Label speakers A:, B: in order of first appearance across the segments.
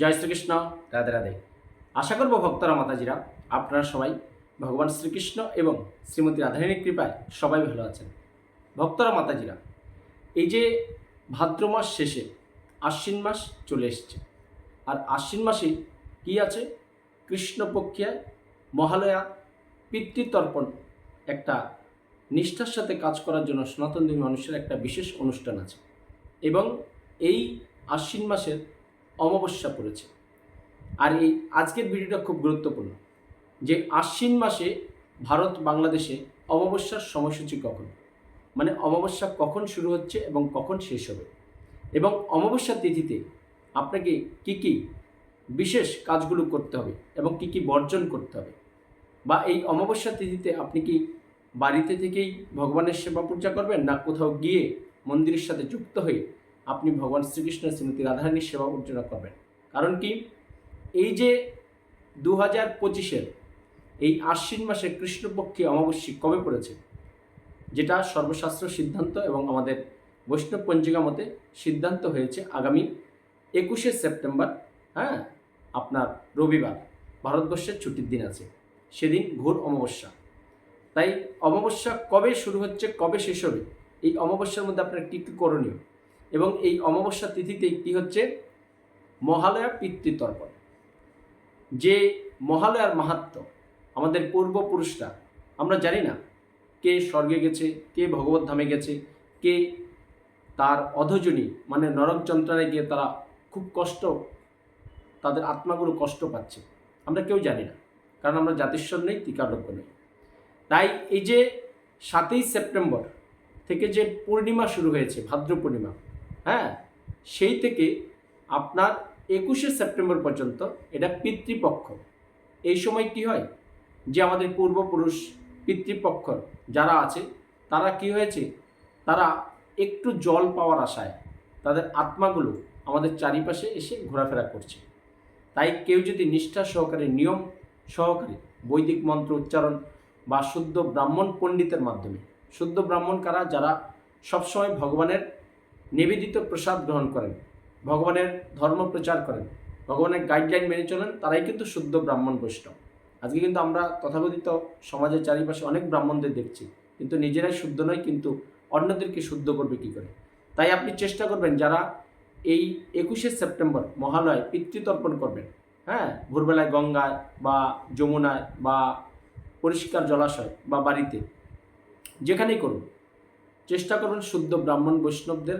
A: জয় শ্রীকৃষ্ণ রাধে রাধে আশা করব ভক্তরা মাতাজিরা আপনারা সবাই ভগবান শ্রীকৃষ্ণ এবং শ্রীমতী রাধারণীর কৃপায় সবাই ভালো আছেন ভক্তরা মাতাজিরা এই যে ভাদ্র মাস শেষে আশ্বিন মাস চলে এসছে আর আশ্বিন মাসে কি আছে কৃষ্ণপক্ষিয়ায় মহালয়া পিতৃতর্পণ একটা নিষ্ঠার সাথে কাজ করার জন্য সনাতন মানুষের একটা বিশেষ অনুষ্ঠান আছে এবং এই আশ্বিন মাসের অমাবস্যা পড়েছে আর এই আজকের ভিডিওটা খুব গুরুত্বপূর্ণ যে আশ্বিন মাসে ভারত বাংলাদেশে অমাবস্যার সময়সূচি কখন মানে অমাবস্যা কখন শুরু হচ্ছে এবং কখন শেষ হবে এবং অমাবস্যা তিথিতে আপনাকে কি কি বিশেষ কাজগুলো করতে হবে এবং কি কি বর্জন করতে হবে বা এই অমাবস্যা তিথিতে আপনি কি বাড়িতে থেকেই ভগবানের সেবা পূজা করবেন না কোথাও গিয়ে মন্দিরের সাথে যুক্ত হয়ে আপনি ভগবান শ্রীকৃষ্ণের শ্রীমতী রাধারানীর সেবা অর্চনা করবেন কারণ কি এই যে দু হাজার পঁচিশের এই আশ্বিন মাসে কৃষ্ণপক্ষে অমাবস্যী কবে পড়েছে যেটা সর্বশাস্ত্র সিদ্ধান্ত এবং আমাদের বৈষ্ণব পঞ্জিকা মতে সিদ্ধান্ত হয়েছে আগামী একুশে সেপ্টেম্বর হ্যাঁ আপনার রবিবার ভারতবর্ষের ছুটির দিন আছে সেদিন ঘোর অমাবস্যা তাই অমাবস্যা কবে শুরু হচ্ছে কবে শেষ হবে এই অমাবস্যার মধ্যে আপনার কী কী করণীয় এবং এই অমাবস্যা তিথিতে কী হচ্ছে মহালয়ার পিতৃতর্পণ যে মহালয়ার মাহাত্ম আমাদের পূর্বপুরুষরা আমরা জানি না কে স্বর্গে গেছে কে ভগবত ধামে গেছে কে তার অধজনী মানে নরক যন্ত্রণায় গিয়ে তারা খুব কষ্ট তাদের আত্মাগুলো কষ্ট পাচ্ছে আমরা কেউ জানি না কারণ আমরা জাতিস্বর নেই টিকারজ্ঞ নেই তাই এই যে সাতই সেপ্টেম্বর থেকে যে পূর্ণিমা শুরু হয়েছে ভাদ্র পূর্ণিমা হ্যাঁ সেই থেকে আপনার একুশে সেপ্টেম্বর পর্যন্ত এটা পিতৃপক্ষ এই সময় কি হয় যে আমাদের পূর্বপুরুষ পিতৃপক্ষ যারা আছে তারা কি হয়েছে তারা একটু জল পাওয়ার আশায় তাদের আত্মাগুলো আমাদের চারিপাশে এসে ঘোরাফেরা করছে তাই কেউ যদি নিষ্ঠা সহকারে নিয়ম সহকারে বৈদিক মন্ত্র উচ্চারণ বা শুদ্ধ ব্রাহ্মণ পণ্ডিতের মাধ্যমে শুদ্ধ ব্রাহ্মণ কারা যারা সবসময় ভগবানের নিবেদিত প্রসাদ গ্রহণ করেন ভগবানের ধর্ম প্রচার করেন ভগবানের গাইডলাইন মেনে চলেন তারাই কিন্তু শুদ্ধ ব্রাহ্মণ বৈষ্ণব আজকে কিন্তু আমরা তথাকথিত সমাজের চারিপাশে অনেক ব্রাহ্মণদের দেখছি কিন্তু নিজেরাই শুদ্ধ নয় কিন্তু অন্যদেরকে শুদ্ধ করবে কী করে তাই আপনি চেষ্টা করবেন যারা এই একুশে সেপ্টেম্বর মহালয় পিতৃতর্পণ করবেন হ্যাঁ ভোরবেলায় গঙ্গায় বা যমুনায় বা পরিষ্কার জলাশয় বা বাড়িতে যেখানেই করুন চেষ্টা করুন শুদ্ধ ব্রাহ্মণ বৈষ্ণবদের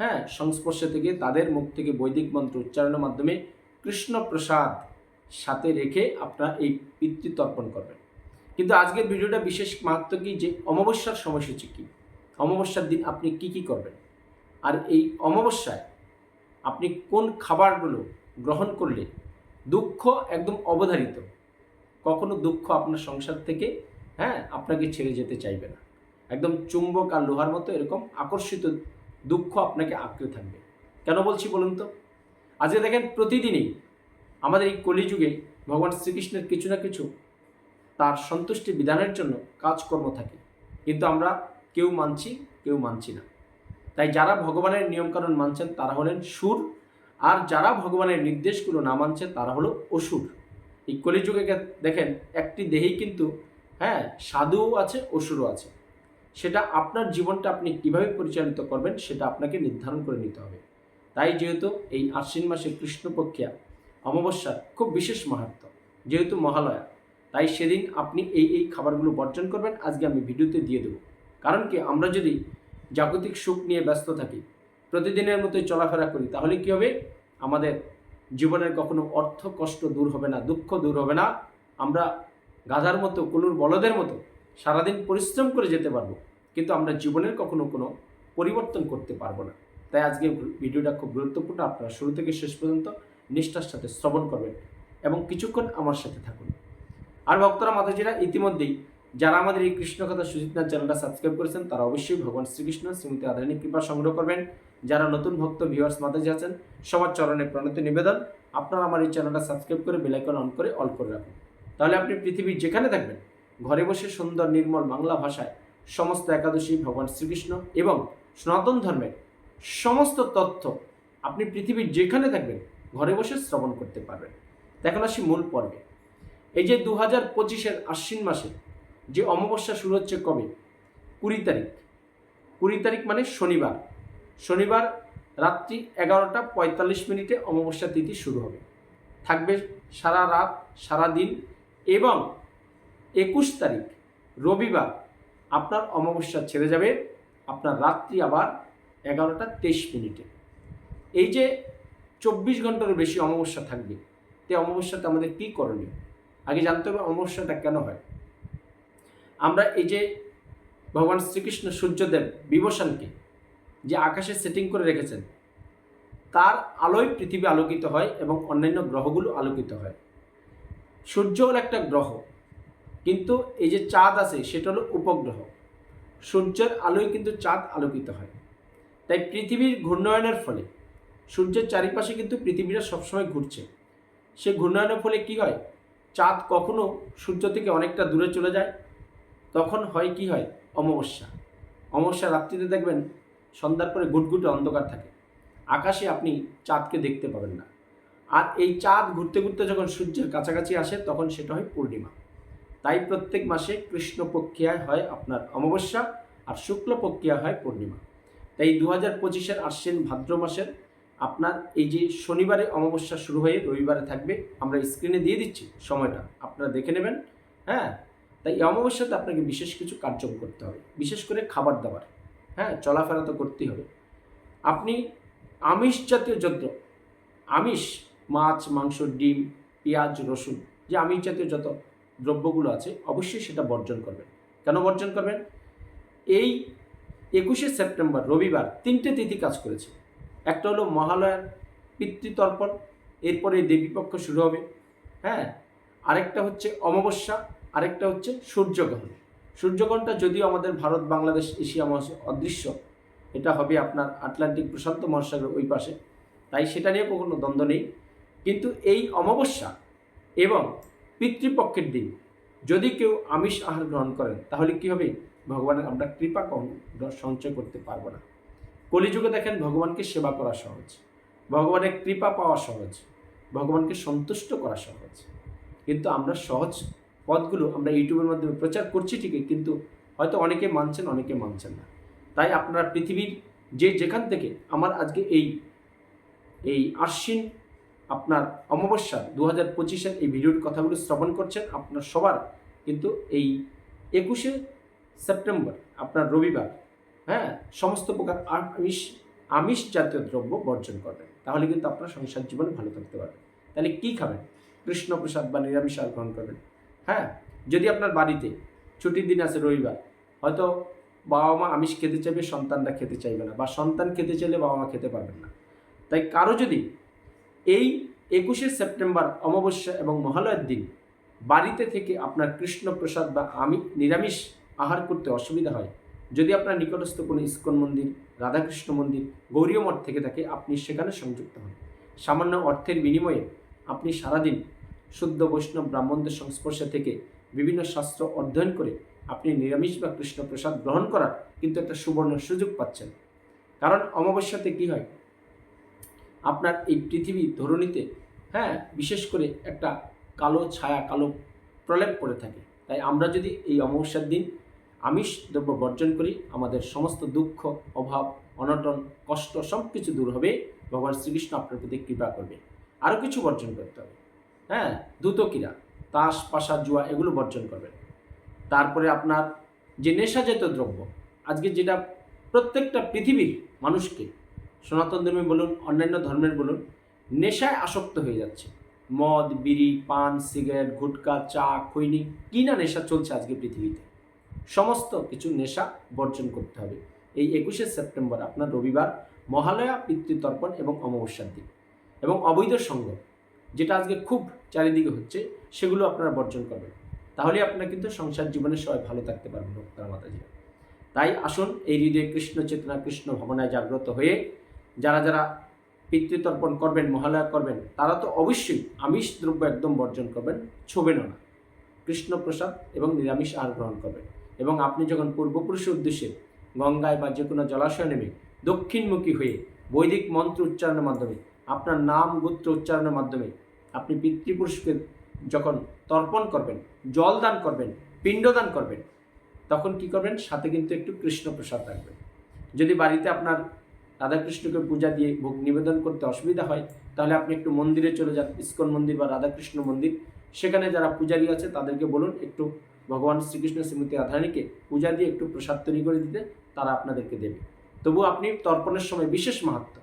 A: হ্যাঁ সংস্পর্শে থেকে তাদের মুখ থেকে বৈদিক মন্ত্র উচ্চারণের মাধ্যমে কৃষ্ণ প্রসাদ সাথে রেখে আপনার এই পিতৃতর্পণ করবেন কিন্তু আজকের ভিডিওটা বিশেষ মাত্র কি যে অমাবস্যার সময়সূচি কী অমাবস্যার দিন আপনি কি কি করবেন আর এই অমাবস্যায় আপনি কোন খাবারগুলো গ্রহণ করলে দুঃখ একদম অবধারিত কখনো দুঃখ আপনার সংসার থেকে হ্যাঁ আপনাকে ছেড়ে যেতে চাইবে না একদম চুম্বক আর লোহার মতো এরকম আকর্ষিত দুঃখ আপনাকে আঁকড়ে থাকবে কেন বলছি বলুন তো আজকে দেখেন প্রতিদিনই আমাদের এই কলিযুগে ভগবান শ্রীকৃষ্ণের কিছু না কিছু তার সন্তুষ্টি বিধানের জন্য কাজকর্ম থাকে কিন্তু আমরা কেউ মানছি কেউ মানছি না তাই যারা ভগবানের নিয়মকানুন মানছেন তারা হলেন সুর আর যারা ভগবানের নির্দেশগুলো না মানছেন তারা হলো অসুর এই কলিযুগে দেখেন একটি দেহেই কিন্তু হ্যাঁ সাধুও আছে অসুরও আছে সেটা আপনার জীবনটা আপনি কিভাবে পরিচালিত করবেন সেটা আপনাকে নির্ধারণ করে নিতে হবে তাই যেহেতু এই আশ্বিন মাসে কৃষ্ণপক্ষিয়া অমাবস্যার খুব বিশেষ মাহাত্ম যেহেতু মহালয়া তাই সেদিন আপনি এই এই খাবারগুলো বর্জন করবেন আজকে আমি ভিডিওতে দিয়ে দেবো কারণ কি আমরা যদি জাগতিক সুখ নিয়ে ব্যস্ত থাকি প্রতিদিনের মতোই চলাফেরা করি তাহলে কী হবে আমাদের জীবনের কখনো অর্থ কষ্ট দূর হবে না দুঃখ দূর হবে না আমরা গাধার মতো কুলুর বলদের মতো সারাদিন পরিশ্রম করে যেতে পারবো কিন্তু আমরা জীবনের কখনো কোনো পরিবর্তন করতে পারবো না তাই আজকে ভিডিওটা খুব গুরুত্বপূর্ণ আপনারা শুরু থেকে শেষ পর্যন্ত নিষ্ঠার সাথে শ্রবণ করবেন এবং কিছুক্ষণ আমার সাথে থাকুন আর ভক্তরা মাতাজিরা ইতিমধ্যেই যারা আমাদের এই কৃষ্ণ কথা চ্যানেলটা সাবস্ক্রাইব করেছেন তারা অবশ্যই ভগবান শ্রীকৃষ্ণ শ্রীমতি আদানি কৃপা সংগ্রহ করবেন যারা নতুন ভক্ত ভিউয়ার্স মাতাজি আছেন সবার চরণে প্রণত নিবেদন আপনারা আমার এই চ্যানেলটা সাবস্ক্রাইব করে বেলাইকন অন করে অল করে রাখুন তাহলে আপনি পৃথিবীর যেখানে থাকবেন ঘরে বসে সুন্দর নির্মল বাংলা ভাষায় সমস্ত একাদশী ভগবান শ্রীকৃষ্ণ এবং সনাতন ধর্মের সমস্ত তথ্য আপনি পৃথিবীর যেখানে থাকবেন ঘরে বসে শ্রবণ করতে পারবেন এখন আসি মূল পর্বে এই যে দু হাজার পঁচিশের আশ্বিন মাসে যে অমাবস্যা শুরু হচ্ছে কবে কুড়ি তারিখ কুড়ি তারিখ মানে শনিবার শনিবার রাত্রি এগারোটা পঁয়তাল্লিশ মিনিটে অমাবস্যা তিথি শুরু হবে থাকবে সারা রাত সারা দিন এবং একুশ তারিখ রবিবার আপনার অমাবস্যা ছেড়ে যাবে আপনার রাত্রি আবার এগারোটা তেইশ মিনিটে এই যে চব্বিশ ঘন্টারও বেশি অমাবস্যা থাকবে তে অমাবস্যাতে আমাদের কী করণীয় আগে জানতে হবে অমাবস্যাটা কেন হয় আমরা এই যে ভগবান শ্রীকৃষ্ণ সূর্যদেব বিভূষণকে যে আকাশে সেটিং করে রেখেছেন তার আলোয় পৃথিবী আলোকিত হয় এবং অন্যান্য গ্রহগুলো আলোকিত হয় সূর্য হল একটা গ্রহ কিন্তু এই যে চাঁদ আছে সেটা হলো উপগ্রহ সূর্যের আলোয় কিন্তু চাঁদ আলোকিত হয় তাই পৃথিবীর ঘূর্ণয়নের ফলে সূর্যের চারিপাশে কিন্তু পৃথিবীটা সবসময় ঘুরছে সে ঘূর্ণয়নের ফলে কি হয় চাঁদ কখনো সূর্য থেকে অনেকটা দূরে চলে যায় তখন হয় কি হয় অমাবস্যা অমাবস্যা রাত্রিতে দেখবেন সন্ধ্যার পরে ঘুটঘুটে অন্ধকার থাকে আকাশে আপনি চাঁদকে দেখতে পাবেন না আর এই চাঁদ ঘুরতে ঘুরতে যখন সূর্যের কাছাকাছি আসে তখন সেটা হয় পূর্ণিমা তাই প্রত্যেক মাসে কৃষ্ণ প্রক্রিয়ায় হয় আপনার অমাবস্যা আর শুক্ল প্রক্রিয়া হয় পূর্ণিমা তাই দু হাজার পঁচিশের আসছেন ভাদ্র মাসের আপনার এই যে শনিবারে অমাবস্যা শুরু হয়ে রবিবারে থাকবে আমরা স্ক্রিনে দিয়ে দিচ্ছি সময়টা আপনারা দেখে নেবেন হ্যাঁ তাই এই অমাবস্যাতে আপনাকে বিশেষ কিছু কার্যক্রম করতে হবে বিশেষ করে খাবার দাবার হ্যাঁ চলাফেরা তো করতেই হবে আপনি আমিষ জাতীয় যত আমিষ মাছ মাংস ডিম পেঁয়াজ রসুন যে আমিষ জাতীয় যত দ্রব্যগুলো আছে অবশ্যই সেটা বর্জন করবেন কেন বর্জন করবেন এই একুশে সেপ্টেম্বর রবিবার তিনটে তিথি কাজ করেছে একটা হলো মহালয়ার পিতৃতর্পণ এরপরে দেবীপক্ষ শুরু হবে হ্যাঁ আরেকটা হচ্ছে অমাবস্যা আরেকটা হচ্ছে সূর্যগ্রহণ সূর্যগ্রহণটা যদিও আমাদের ভারত বাংলাদেশ এশিয়া মহাশয় অদৃশ্য এটা হবে আপনার আটলান্টিক প্রশান্ত মহাসাগরের ওই পাশে তাই সেটা নিয়ে কখনো দ্বন্দ্ব নেই কিন্তু এই অমাবস্যা এবং পিতৃপক্ষের দিন যদি কেউ আমিষ আহার গ্রহণ করেন তাহলে কি হবে ভগবানের আমরা কৃপা সঞ্চয় করতে পারবো না কলিযুগে দেখেন ভগবানকে সেবা করা সহজ ভগবানের কৃপা পাওয়া সহজ ভগবানকে সন্তুষ্ট করা সহজ কিন্তু আমরা সহজ পথগুলো আমরা ইউটিউবের মাধ্যমে প্রচার করছি ঠিকই কিন্তু হয়তো অনেকে মানছেন অনেকে মানছেন না তাই আপনারা পৃথিবীর যে যেখান থেকে আমার আজকে এই এই আশ্বিন আপনার অমাবস্যা দু হাজার পঁচিশের এই ভিডিওর কথাগুলো শ্রবণ করছেন আপনার সবার কিন্তু এই একুশে সেপ্টেম্বর আপনার রবিবার হ্যাঁ সমস্ত প্রকার আমিষ আমিষ জাতীয় দ্রব্য বর্জন করবেন তাহলে কিন্তু আপনার সংসার জীবনে ভালো থাকতে পারবেন তাহলে কী খাবেন কৃষ্ণপ্রসাদ বা নিরামিষ আর গ্রহণ করবেন হ্যাঁ যদি আপনার বাড়িতে ছুটির দিন আছে রবিবার হয়তো বাবা মা আমিষ খেতে চাইবে সন্তানরা খেতে চাইবে না বা সন্তান খেতে চাইলে বাবা মা খেতে পারবেন না তাই কারো যদি এই একুশে সেপ্টেম্বর অমাবস্যা এবং মহালয়ের দিন বাড়িতে থেকে আপনার কৃষ্ণ প্রসাদ বা আমি নিরামিষ আহার করতে অসুবিধা হয় যদি আপনার নিকটস্থ কোনো ইস্কন মন্দির রাধাকৃষ্ণ মন্দির গৌরীয় মঠ থেকে থাকে আপনি সেখানে সংযুক্ত হন সামান্য অর্থের বিনিময়ে আপনি সারাদিন শুদ্ধ বৈষ্ণব ব্রাহ্মণদের সংস্পর্শে থেকে বিভিন্ন শাস্ত্র অধ্যয়ন করে আপনি নিরামিষ বা কৃষ্ণ প্রসাদ গ্রহণ করার কিন্তু একটা সুবর্ণ সুযোগ পাচ্ছেন কারণ অমাবস্যাতে কী হয় আপনার এই পৃথিবী ধরণীতে হ্যাঁ বিশেষ করে একটা কালো ছায়া কালো প্রলেপ পড়ে থাকে তাই আমরা যদি এই অমাবস্যার দিন আমিষ দ্রব্য বর্জন করি আমাদের সমস্ত দুঃখ অভাব অনটন কষ্ট সব কিছু দূর হবে ভগবান শ্রীকৃষ্ণ আপনার প্রতি কৃপা করবে আরও কিছু বর্জন করতে হবে হ্যাঁ কিরা তাস পাশা জুয়া এগুলো বর্জন করবেন তারপরে আপনার যে নেশাজাত দ্রব্য আজকে যেটা প্রত্যেকটা পৃথিবীর মানুষকে সনাতন ধর্মে বলুন অন্যান্য ধর্মের বলুন নেশায় আসক্ত হয়ে যাচ্ছে মদ বিড়ি পান সিগারেট গুটকা চা খৈনি কী না নেশা চলছে আজকে পৃথিবীতে সমস্ত কিছু নেশা বর্জন করতে হবে এই একুশে সেপ্টেম্বর আপনার রবিবার মহালয়া পিতৃতর্পণ এবং অমাবস্যার দিন এবং অবৈধ সঙ্গ যেটা আজকে খুব চারিদিকে হচ্ছে সেগুলো আপনারা বর্জন করবেন তাহলে আপনারা কিন্তু সংসার জীবনে সবাই ভালো থাকতে পারবেন ভক্তরা মাতাজিরা তাই আসুন এই হৃদয়ে কৃষ্ণ চেতনা কৃষ্ণ ভবনায় জাগ্রত হয়ে যারা যারা পিতৃতর্পণ করবেন মহালয়া করবেন তারা তো অবশ্যই আমিষ দ্রব্য একদম বর্জন করবেন ছবেনও না কৃষ্ণপ্রসাদ এবং নিরামিষ আহার গ্রহণ করবেন এবং আপনি যখন পূর্বপুরুষের উদ্দেশ্যে গঙ্গায় বা যে কোনো জলাশয় নেমে দক্ষিণমুখী হয়ে বৈদিক মন্ত্র উচ্চারণের মাধ্যমে আপনার নাম গোত্র উচ্চারণের মাধ্যমে আপনি পিতৃপুরুষকে যখন তর্পণ করবেন জল দান করবেন পিণ্ডদান করবেন তখন কি করবেন সাথে কিন্তু একটু কৃষ্ণপ্রসাদ রাখবেন যদি বাড়িতে আপনার রাধাকৃষ্ণকে পূজা দিয়ে ভোগ নিবেদন করতে অসুবিধা হয় তাহলে আপনি একটু মন্দিরে চলে যান ইস্কন মন্দির বা রাধাকৃষ্ণ মন্দির সেখানে যারা পূজারি আছে তাদেরকে বলুন একটু ভগবান শ্রীকৃষ্ণ শ্রীমতী রাধারানীকে পূজা দিয়ে একটু প্রসাদ তৈরি করে দিতে তারা আপনাদেরকে দেবে তবু আপনি তর্পণের সময় বিশেষ মাহাত্ম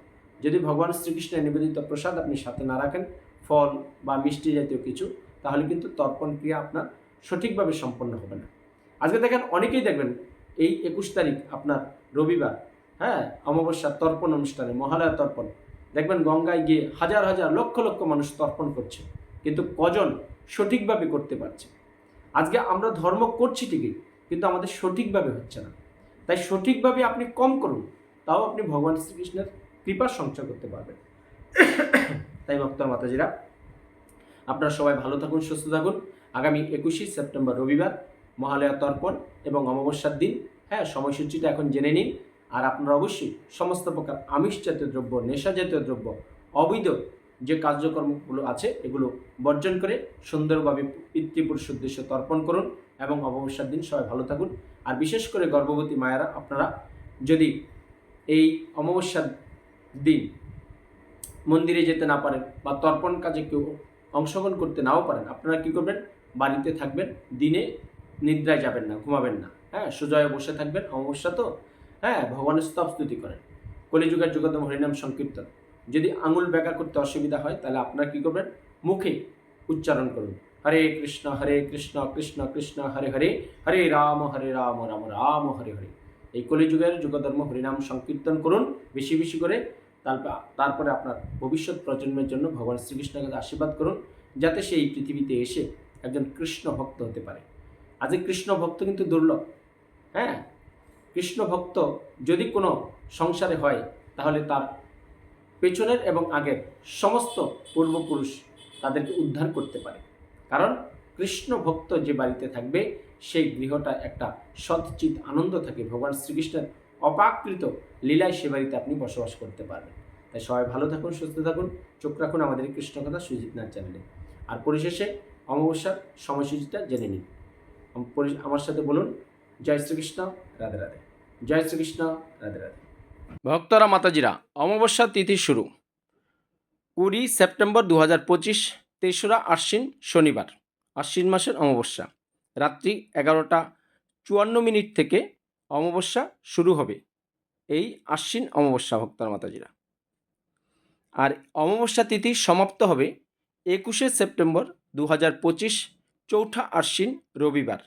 A: যদি ভগবান শ্রীকৃষ্ণের নিবেদিত প্রসাদ আপনি সাথে না রাখেন ফল বা মিষ্টি জাতীয় কিছু তাহলে কিন্তু তর্পণ ক্রিয়া আপনার সঠিকভাবে সম্পন্ন হবে না আজকে দেখেন অনেকেই দেখবেন এই একুশ তারিখ আপনার রবিবার হ্যাঁ অমাবস্যার তর্পণ অনুষ্ঠানে মহালয়া তর্পণ দেখবেন গঙ্গায় গিয়ে হাজার হাজার লক্ষ লক্ষ মানুষ তর্পণ করছে কিন্তু কজন সঠিকভাবে করতে পারছে আজকে আমরা ধর্ম করছি ঠিকই কিন্তু আমাদের সঠিকভাবে হচ্ছে না তাই সঠিকভাবে আপনি কম করুন তাও আপনি ভগবান শ্রীকৃষ্ণের কৃপার সঞ্চয় করতে পারবেন তাই ভক্ত মাতাজিরা আপনারা সবাই ভালো থাকুন সুস্থ থাকুন আগামী একুশে সেপ্টেম্বর রবিবার মহালয়া তর্পণ এবং অমাবস্যার দিন হ্যাঁ সময়সূচিটা এখন জেনে নিন আর আপনারা অবশ্যই সমস্ত প্রকার আমিষ জাতীয় দ্রব্য নেশা জাতীয় দ্রব্য অবৈধ যে কার্যক্রমগুলো আছে এগুলো বর্জন করে সুন্দরভাবে পিতৃপুরুষ উদ্দেশ্যে তর্পণ করুন এবং অবসর দিন সবাই ভালো থাকুন আর বিশেষ করে গর্ভবতী মায়েরা আপনারা যদি এই অমাবস্যার দিন মন্দিরে যেতে না পারেন বা তর্পণ কাজে কেউ অংশগ্রহণ করতে নাও পারেন আপনারা কী করবেন বাড়িতে থাকবেন দিনে নিদ্রায় যাবেন না ঘুমাবেন না হ্যাঁ সোজয় বসে থাকবেন অমাবস্যা তো হ্যাঁ ভগবানের স্তব স্তুতি করেন কলিযুগের যুগতম হরিনাম সংকীর্তন যদি আঙুল ব্যাখ্যা করতে অসুবিধা হয় তাহলে আপনারা কী করবেন মুখে উচ্চারণ করুন হরে কৃষ্ণ হরে কৃষ্ণ কৃষ্ণ কৃষ্ণ হরে হরে হরে রাম হরে রাম রাম রাম হরে হরে এই কলিযুগের যুগধর্ম হরিনাম সংকীর্তন করুন বেশি বেশি করে তারপর তারপরে আপনার ভবিষ্যৎ প্রজন্মের জন্য ভগবান শ্রীকৃষ্ণকে আশীর্বাদ করুন যাতে সে এই পৃথিবীতে এসে একজন কৃষ্ণ ভক্ত হতে পারে আজকে কৃষ্ণ ভক্ত কিন্তু দুর্লভ হ্যাঁ কৃষ্ণ ভক্ত যদি কোনো সংসারে হয় তাহলে তার পেছনের এবং আগের সমস্ত পূর্বপুরুষ তাদেরকে উদ্ধার করতে পারে কারণ কৃষ্ণ ভক্ত যে বাড়িতে থাকবে সেই গৃহটা একটা সৎচিত আনন্দ থাকে ভগবান শ্রীকৃষ্ণের অপাকৃত লীলায় সে বাড়িতে আপনি বসবাস করতে পারবেন তাই সবাই ভালো থাকুন সুস্থ থাকুন চোখ রাখুন আমাদের কৃষ্ণকথা সুজিত নাথ চ্যানেলে আর পরিশেষে অমাবস্যার সময়সূচিটা জেনে নিন আমার সাথে বলুন জয় শ্রীকৃষ্ণ রাধে রাধে জয় শ্রীকৃষ্ণ রাধে রাধে ভক্তরা মাতাজিরা অমাবস্যা তিথি শুরু কুড়ি সেপ্টেম্বর দু হাজার পঁচিশ তেসরা আশ্বিন শনিবার আশ্বিন মাসের অমাবস্যা রাত্রি এগারোটা চুয়ান্ন মিনিট থেকে অমাবস্যা শুরু হবে এই আশ্বিন অমাবস্যা ভক্তরা মাতাজিরা আর অমাবস্যা তিথি সমাপ্ত হবে একুশে সেপ্টেম্বর দু হাজার পঁচিশ চৌঠা আশ্বিন রবিবার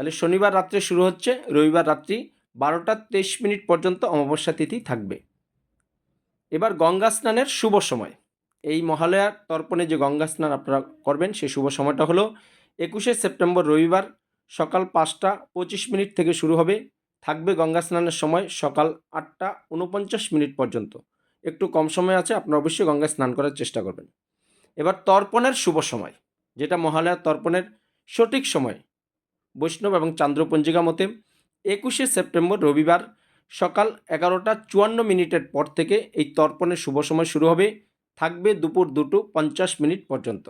A: তাহলে শনিবার রাত্রে শুরু হচ্ছে রবিবার রাত্রি বারোটা তেইশ মিনিট পর্যন্ত অমাবস্যা তিথি থাকবে এবার গঙ্গা স্নানের শুভ সময় এই মহালয়ার তর্পণে যে গঙ্গা স্নান আপনারা করবেন সেই শুভ সময়টা হলো একুশে সেপ্টেম্বর রবিবার সকাল পাঁচটা পঁচিশ মিনিট থেকে শুরু হবে থাকবে গঙ্গা স্নানের সময় সকাল আটটা উনপঞ্চাশ মিনিট পর্যন্ত একটু কম সময় আছে আপনারা অবশ্যই গঙ্গা স্নান করার চেষ্টা করবেন এবার তর্পণের শুভ সময় যেটা মহালয়ার তর্পণের সঠিক সময় বৈষ্ণব এবং চান্দ্রপঞ্জিকা মতে একুশে সেপ্টেম্বর রবিবার সকাল এগারোটা চুয়ান্ন মিনিটের পর থেকে এই তর্পণের শুভ সময় শুরু হবে থাকবে দুপুর দুটো পঞ্চাশ মিনিট পর্যন্ত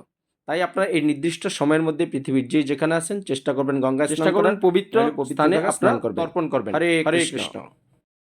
A: তাই আপনারা এই নির্দিষ্ট সময়ের মধ্যে পৃথিবীর যে যেখানে আছেন চেষ্টা করবেন গঙ্গা চেষ্টা করবেন পবিত্র স্থানে আপনার তর্পণ করবেন হরে কৃষ্ণ